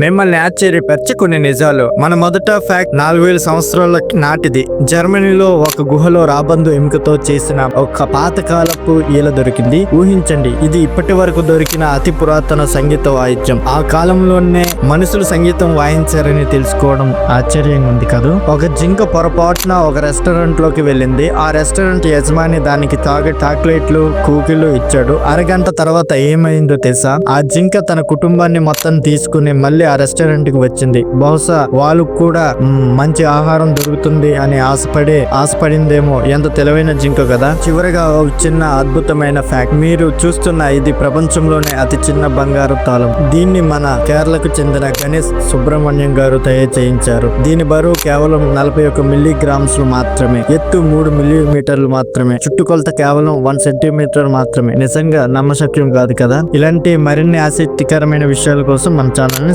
మిమ్మల్ని ఆశ్చర్యపరిచే కొన్ని నిజాలు. మన మొదట ఫ్యాక్ట్ నాలుగు వేల సంవత్సరాల నాటిది. జర్మనీలో ఒక గుహలో రాబందు ఎముకతో చేసిన ఒక పాతకాలపు ఈల దొరికింది. ఊహించండి ఇది ఇప్పటి వరకు దొరికిన అతి పురాతన సంగీత వాయిద్యం. ఆ కాలంలోనే మనుషులు సంగీతం వాయించారని తెలుసుకోవడం ఆశ్చర్యంగా ఉంది కదా? ఒక జింక పొరపాటున ఒక రెస్టారెంట్లోకి వెళ్ళింది. ఆ రెస్టారెంట్ యజమాని దానికి తాగే చాక్లెట్లు కూకీలు ఇచ్చాడు. అరగంట తర్వాత ఏమైందో తెలుసా? ఆ జింక తన కుటుంబాన్ని మొత్తం తీసుకుని మళ్ళీ ఆ రెస్టారెంట్కి వచ్చింది. బహుశా వాళ్ళు కూడా మంచి ఆహారం దొరుకుతుంది అని ఆశపడి ఆశపడిందేమో ఎంత తెలివైన జింక కదా. చివరిగా ఒక చిన్న అద్భుతమైన ఫ్యాక్ట్ మీరు చూస్తున్న ఇది ప్రపంచంలోనే అతి చిన్న బంగారు తాళం. దీన్ని మన కేరళకు చెందిన గణేష్ సుబ్రహ్మణ్యం గారు తయారు చేయించారు. దీని బరువు కేవలం నలభై ఒక మిల్లీగ్రామ్స్ మాత్రమే. ఎత్తు మూడు మిల్లీమీటర్లు మాత్రమే. చుట్టుకొలత కేవలం వన్ సెంటీమీటర్ మాత్రమే. నిజంగా నమ్మశక్యం కాదు కదా? ఇలాంటి మరిన్ని ఆసక్తికరమైన విషయాల కోసం మన ఛానల్ని